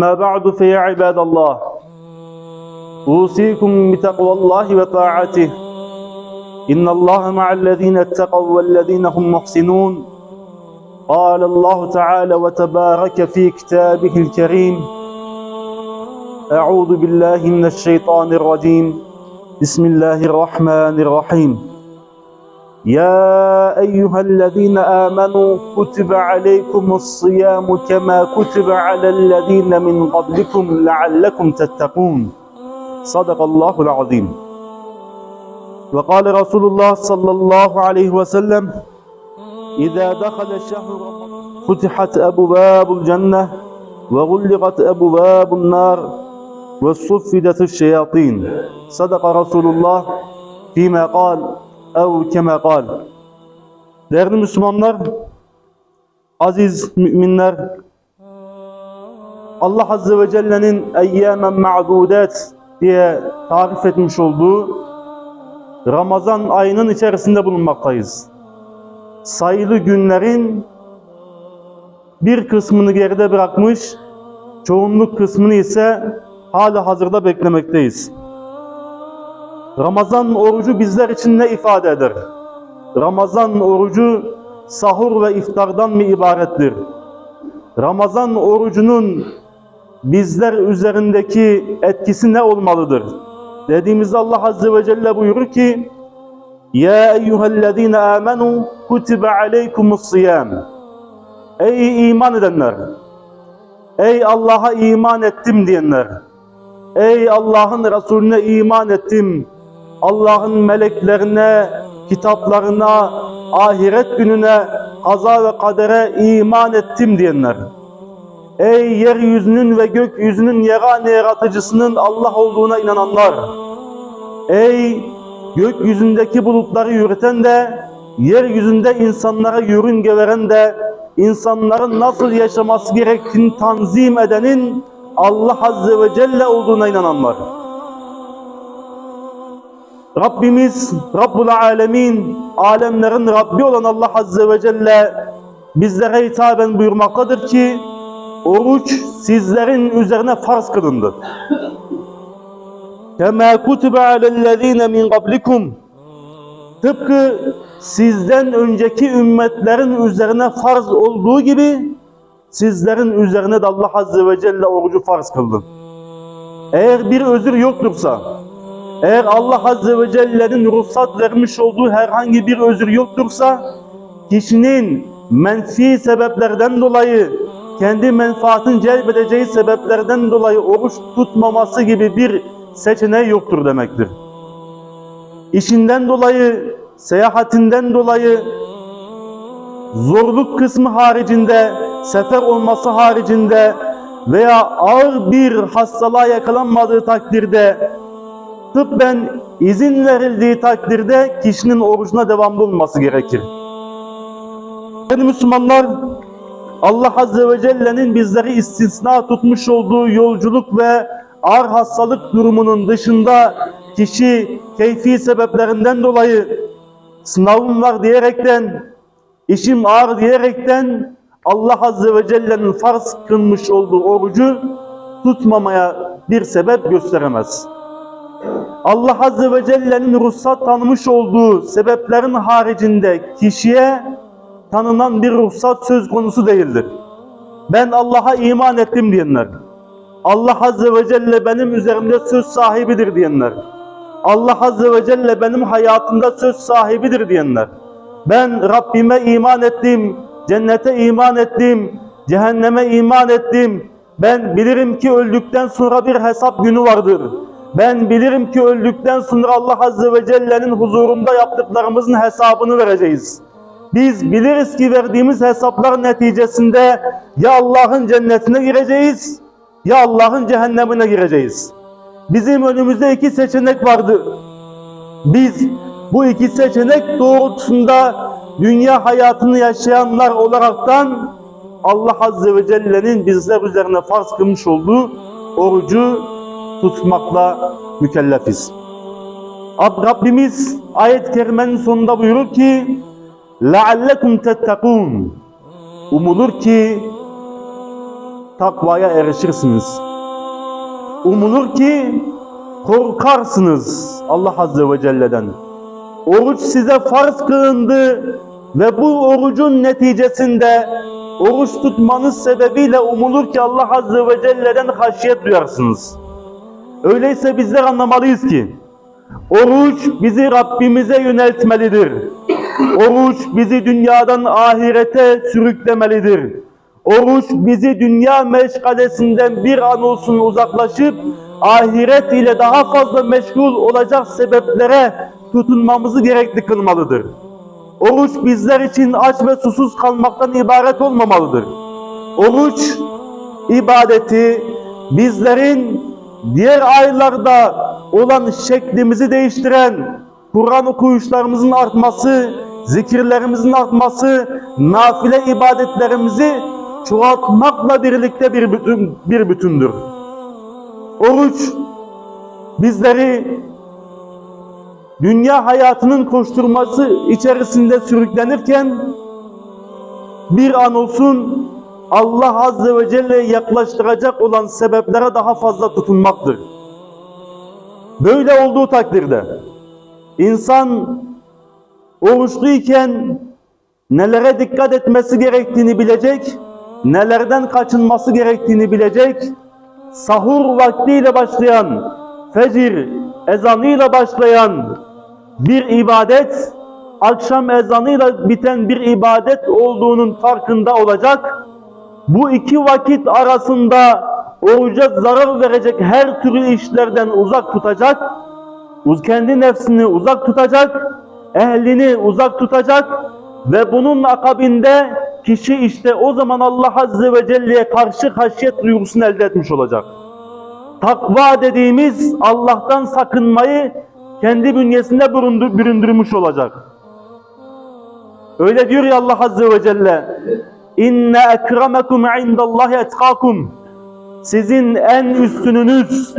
ما بعد فيا عباد الله. أوصيكم بتقوى الله وطاعته. إن الله مع الذين اتقوا والذين هم محسنون. قال الله تعالى وتبارك في كتابه الكريم أعوذ بالله من الشيطان الرجيم. بسم الله الرحمن الرحيم. يا أيها الذين آمنوا كتب عليكم الصيام كما كتب على الذين من قبلكم لعلكم تتقون. صدق الله العظيم. وقال رسول الله صلى الله عليه وسلم إذا دخل شهر رمضان فتحت أبواب الجنة وغلقت أبواب النار وصفدت الشياطين. صدق رسول الله فيما قال ev kema kal. Değerli Müslümanlar, aziz müminler, Allah Azze ve Celle'nin eyyâmen ma'dudet diye tarif etmiş olduğu Ramazan ayının içerisinde bulunmaktayız. Sayılı günlerin bir kısmını geride bırakmış, çoğunluk kısmını ise hala hazırda beklemekteyiz. Ramazan orucu bizler için ne ifade eder? Ramazan orucu sahur ve iftardan mı ibarettir? Ramazan orucunun bizler üzerindeki etkisi ne olmalıdır? Dediğimizde Allah Azze ve Celle buyurur ki Ya eyyühellezine amenu kutibe aleykumus siyam Ey iman edenler! Ey Allah'a iman ettim diyenler! Ey Allah'ın Resulüne iman ettim! Allah'ın meleklerine, kitaplarına, ahiret gününe, kaza ve kadere iman ettim diyenler. Ey yeryüzünün ve gökyüzünün yegane yaratıcısının Allah olduğuna inananlar. Ey gökyüzündeki bulutları yürüten de, yeryüzünde insanlara yörünge veren de, insanların nasıl yaşaması gerektiğini tanzim edenin Allah Azze ve Celle olduğuna inananlar. Rabbimiz, Rabbul Alemin, alemlerin Rabbi olan Allah Azze ve Celle bizlere hitaben buyurmaktadır ki oruç sizlerin üzerine farz kılındı. Kema kutibe alellezine min qablikum Tıpkı sizden önceki ümmetlerin üzerine farz olduğu gibi sizlerin üzerine de Allah Azze ve Celle orucu farz kıldı. Eğer bir özür yoktursa, eğer Allah Azze ve Celle'nin ruhsat vermiş olduğu herhangi bir özür yoktursa, kişinin menfi sebeplerden dolayı, kendi menfaatini celbedeceği sebeplerden dolayı oruç tutmaması gibi bir seçeneği yoktur demektir. İşinden dolayı, seyahatinden dolayı, zorluk kısmı haricinde, sefer olması haricinde veya ağır bir hastalığa yakalanmadığı takdirde tıbben izin verildiği takdirde kişinin orucuna devamlı olması gerekir. Yani Müslümanlar Allah Azze ve Celle'nin bizleri istisna tutmuş olduğu yolculuk ve ağır hastalık durumunun dışında kişi keyfi sebeplerinden dolayı sınavım var diyerekten, işim ağır diyerekten Allah Azze ve Celle'nin farz kılmış olduğu orucu tutmamaya bir sebep gösteremez. Allah Azze ve Celle'nin ruhsat tanımış olduğu sebeplerin haricinde kişiye tanınan bir ruhsat söz konusu değildir. Ben Allah'a iman ettim diyenler, Allah Azze ve Celle benim üzerimde söz sahibidir diyenler, Allah Azze ve Celle benim hayatımda söz sahibidir diyenler, ben Rabbime iman ettim, cennete iman ettim, cehenneme iman ettim, ben bilirim ki öldükten sonra bir hesap günü vardır. Ben bilirim ki öldükten sonra Allah Azze ve Celle'nin huzurunda yaptıklarımızın hesabını vereceğiz. Biz biliriz ki verdiğimiz hesaplar neticesinde ya Allah'ın cennetine gireceğiz ya Allah'ın cehennemine gireceğiz. Bizim önümüzde iki seçenek vardı. Biz bu iki seçenek doğrultusunda dünya hayatını yaşayanlar olaraktan Allah Azze ve Celle'nin bizler üzerine farz kılmış olduğu orucu tutmakla mükellefiz. Rabbimiz ayet-i kerimenin sonunda buyurur ki لَعَلَّكُمْ تَتَّقُونَ Umulur ki takvaya erişirsiniz. Umulur ki korkarsınız Allah Azze ve Celle'den. Oruç size farz kılındı ve bu orucun neticesinde oruç tutmanız sebebiyle umulur ki Allah Azze ve Celle'den haşiyet duyarsınız. Öyleyse bizler anlamalıyız ki oruç bizi Rabbimize yöneltmelidir. Oruç bizi dünyadan ahirete sürüklemelidir. Oruç bizi dünya meşgalesinden bir an olsun uzaklaşıp ahiret ile daha fazla meşgul olacak sebeplere tutunmamızı gerekli kılmalıdır. Oruç bizler için aç ve susuz kalmaktan ibaret olmamalıdır. Oruç ibadeti bizlerin diğer aylarda olan şeklimizi değiştiren Kur'an okuyuşlarımızın artması, zikirlerimizin artması, nafile ibadetlerimizi çoğaltmakla birlikte bir bütün bir bütündür. Oruç bizleri dünya hayatının koşturması içerisinde sürüklenirken bir an olsun Allah Azze ve Celle'ye yaklaştıracak olan sebeplere daha fazla tutunmaktır. Böyle olduğu takdirde insan oruçluyken nelere dikkat etmesi gerektiğini bilecek, nelerden kaçınması gerektiğini bilecek, sahur vaktiyle başlayan, fecir ezanıyla başlayan bir ibadet, akşam ezanıyla biten bir ibadet olduğunun farkında olacak. Bu iki vakit arasında oruca zarar verecek her türlü işlerden uzak tutacak, kendi nefsini uzak tutacak, ehlini uzak tutacak ve bunun akabinde kişi işte o zaman Allah Azze ve Celle'ye karşı haşyet duygusunu elde etmiş olacak. Takva dediğimiz Allah'tan sakınmayı kendi bünyesinde büründü- büründürmüş olacak. Öyle diyor ya Allah Azze ve Celle. İnne ekremekum indallahi etkakum. Sizin en üstününüz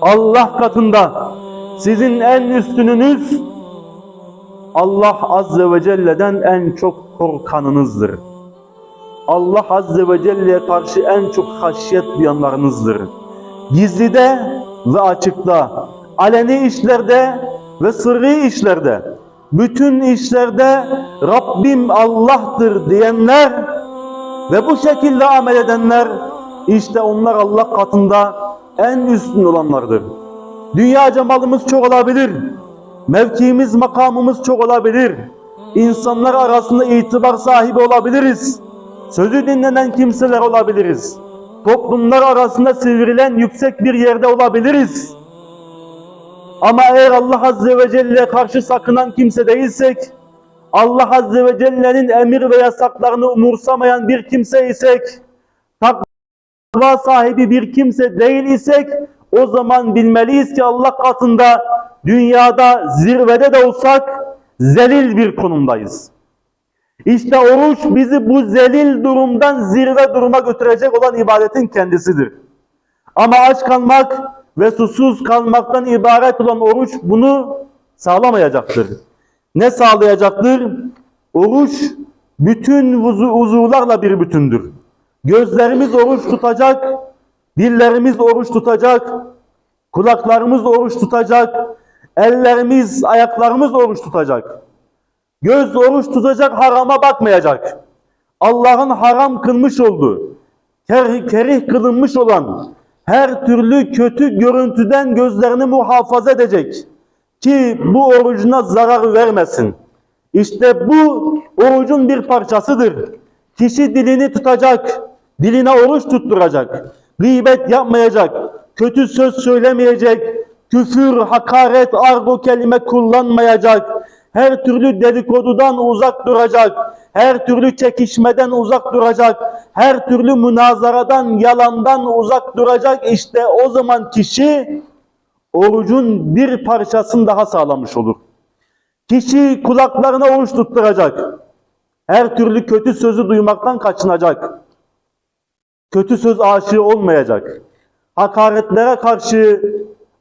Allah katında sizin en üstününüz Allah Azze ve Celle'den en çok korkanınızdır. Allah Azze ve Celle'ye karşı en çok haşyet duyanlarınızdır. Gizlide ve açıkta, aleni işlerde ve sırrı işlerde, bütün işlerde Rabbim Allah'tır diyenler ve bu şekilde amel edenler, işte onlar Allah katında en üstün olanlardır. Dünya malımız çok olabilir, mevkiimiz, makamımız çok olabilir, insanlar arasında itibar sahibi olabiliriz, sözü dinlenen kimseler olabiliriz, toplumlar arasında sivrilen yüksek bir yerde olabiliriz. Ama eğer Allah Azze ve Celle'ye karşı sakınan kimse değilsek, Allah Azze ve Celle'nin emir ve yasaklarını umursamayan bir kimse isek, takva sahibi bir kimse değil isek, o zaman bilmeliyiz ki Allah katında dünyada zirvede de olsak zelil bir konumdayız. İşte oruç bizi bu zelil durumdan zirve duruma götürecek olan ibadetin kendisidir. Ama aç kalmak ve susuz kalmaktan ibaret olan oruç bunu sağlamayacaktır. Ne sağlayacaktır? Oruç bütün uzuvlarla bir bütündür. Gözlerimiz oruç tutacak, dillerimiz oruç tutacak, kulaklarımız oruç tutacak, ellerimiz, ayaklarımız oruç tutacak. Göz oruç tutacak, harama bakmayacak. Allah'ın haram kılmış olduğu, ker- kerih kılınmış olan her türlü kötü görüntüden gözlerini muhafaza edecek ki bu orucuna zarar vermesin. İşte bu orucun bir parçasıdır. Kişi dilini tutacak, diline oruç tutturacak, gıybet yapmayacak, kötü söz söylemeyecek, küfür, hakaret, argo kelime kullanmayacak, her türlü dedikodudan uzak duracak, her türlü çekişmeden uzak duracak, her türlü münazaradan, yalandan uzak duracak. İşte o zaman kişi orucun bir parçasını daha sağlamış olur. Kişi kulaklarına oruç tutturacak. Her türlü kötü sözü duymaktan kaçınacak. Kötü söz aşığı olmayacak. Hakaretlere karşı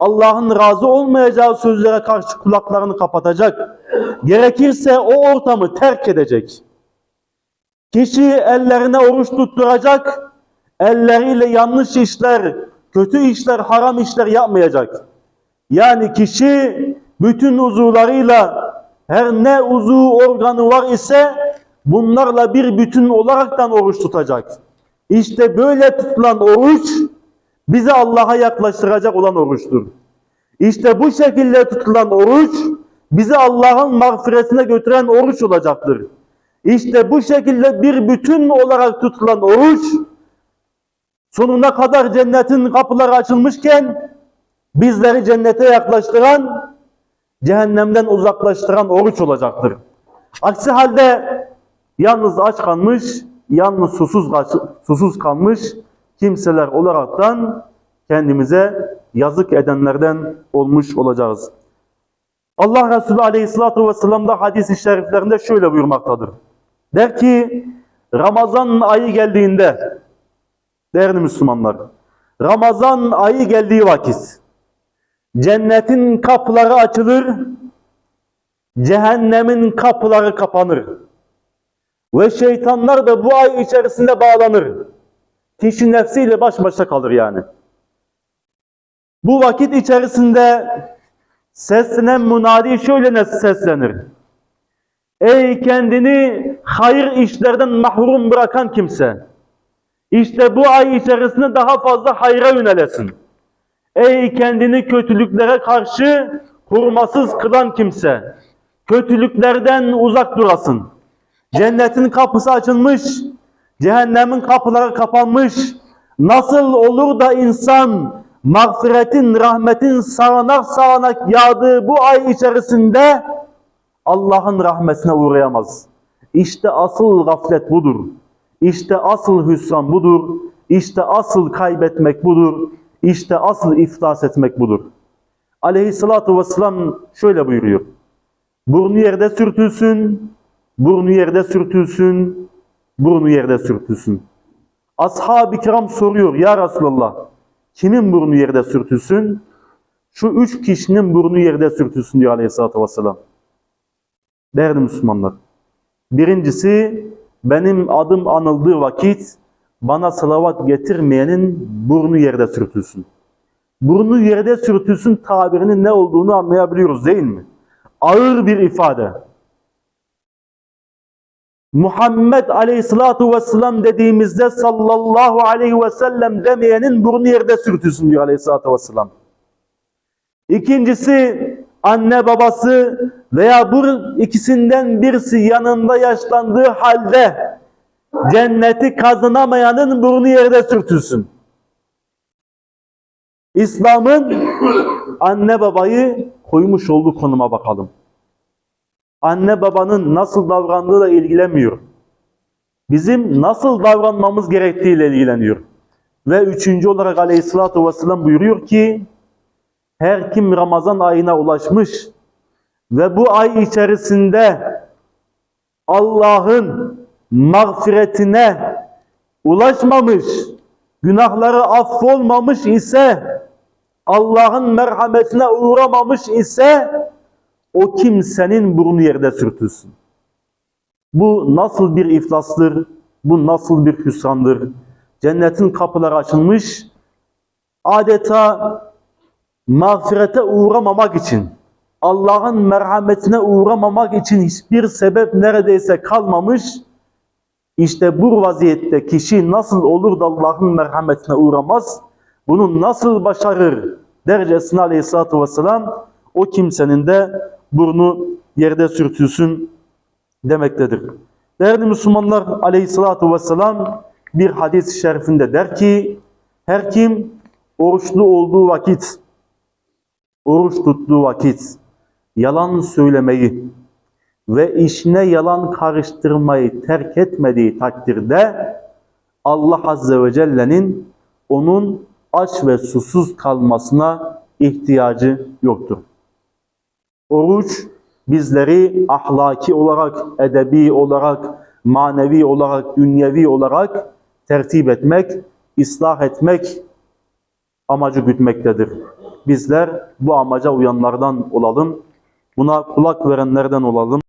Allah'ın razı olmayacağı sözlere karşı kulaklarını kapatacak. Gerekirse o ortamı terk edecek. Kişi ellerine oruç tutturacak, elleriyle yanlış işler, kötü işler, haram işler yapmayacak. Yani kişi bütün uzuvlarıyla her ne uzuv organı var ise bunlarla bir bütün olaraktan oruç tutacak. İşte böyle tutulan oruç bizi Allah'a yaklaştıracak olan oruçtur. İşte bu şekilde tutulan oruç bizi Allah'ın mağfiretine götüren oruç olacaktır. İşte bu şekilde bir bütün olarak tutulan oruç sonuna kadar cennetin kapıları açılmışken bizleri cennete yaklaştıran, cehennemden uzaklaştıran oruç olacaktır. Aksi halde yalnız aç kalmış, yalnız susuz, susuz kalmış kimseler olaraktan kendimize yazık edenlerden olmuş olacağız. Allah Resulü Aleyhisselatü Vesselam da hadis-i şeriflerinde şöyle buyurmaktadır. Der ki Ramazan ayı geldiğinde değerli Müslümanlar Ramazan ayı geldiği vakit cennetin kapıları açılır cehennemin kapıları kapanır ve şeytanlar da bu ay içerisinde bağlanır. Kişi nefsiyle baş başa kalır yani. Bu vakit içerisinde seslenen munadi şöyle seslenir. Ey kendini hayır işlerden mahrum bırakan kimse! İşte bu ay içerisinde daha fazla hayra yönelesin. Ey kendini kötülüklere karşı kurmasız kılan kimse! Kötülüklerden uzak durasın. Cennetin kapısı açılmış, cehennemin kapıları kapanmış. Nasıl olur da insan mağfiretin, rahmetin sağanak sağanak yağdığı bu ay içerisinde Allah'ın rahmetine uğrayamaz. İşte asıl gaflet budur. İşte asıl hüsran budur. İşte asıl kaybetmek budur. İşte asıl iflas etmek budur. Aleyhissalatu vesselam şöyle buyuruyor. Burnu yerde sürtülsün, burnu yerde sürtülsün, burnu yerde sürtülsün. Ashab-ı kiram soruyor ya Resulallah kimin burnu yerde sürtülsün? Şu üç kişinin burnu yerde sürtülsün diyor aleyhissalatü vesselam. Değerli Müslümanlar. Birincisi benim adım anıldığı vakit bana salavat getirmeyenin burnu yerde sürtülsün. Burnu yerde sürtülsün tabirinin ne olduğunu anlayabiliyoruz değil mi? Ağır bir ifade. Muhammed aleyhissalatu vesselam dediğimizde sallallahu aleyhi ve sellem demeyenin burnu yerde sürtülsün diyor aleyhissalatu vesselam. İkincisi anne babası veya bu ikisinden birisi yanında yaşlandığı halde cenneti kazanamayanın burnu yerde sürtülsün. İslam'ın anne babayı koymuş olduğu konuma bakalım. Anne babanın nasıl davrandığıyla ilgilenmiyor. Bizim nasıl davranmamız gerektiğiyle ilgileniyor. Ve üçüncü olarak aleyhissalatü vesselam buyuruyor ki her kim Ramazan ayına ulaşmış ve bu ay içerisinde Allah'ın mağfiretine ulaşmamış, günahları affolmamış ise, Allah'ın merhametine uğramamış ise, o kimsenin burnu yerde sürtülsün. Bu nasıl bir iflastır, bu nasıl bir hüsrandır. Cennetin kapıları açılmış, adeta mağfirete uğramamak için, Allah'ın merhametine uğramamak için hiçbir sebep neredeyse kalmamış. İşte bu vaziyette kişi nasıl olur da Allah'ın merhametine uğramaz, bunu nasıl başarır derecesine aleyhissalatü vesselam o kimsenin de burnu yerde sürtülsün demektedir. Değerli Müslümanlar aleyhissalatü vesselam bir hadis-i şerifinde der ki, her kim oruçlu olduğu vakit oruç tuttuğu vakit yalan söylemeyi ve işine yalan karıştırmayı terk etmediği takdirde Allah Azze ve Celle'nin onun aç ve susuz kalmasına ihtiyacı yoktur. Oruç bizleri ahlaki olarak, edebi olarak, manevi olarak, dünyevi olarak tertip etmek, ıslah etmek amacı gütmektedir. Bizler bu amaca uyanlardan olalım. Buna kulak verenlerden olalım.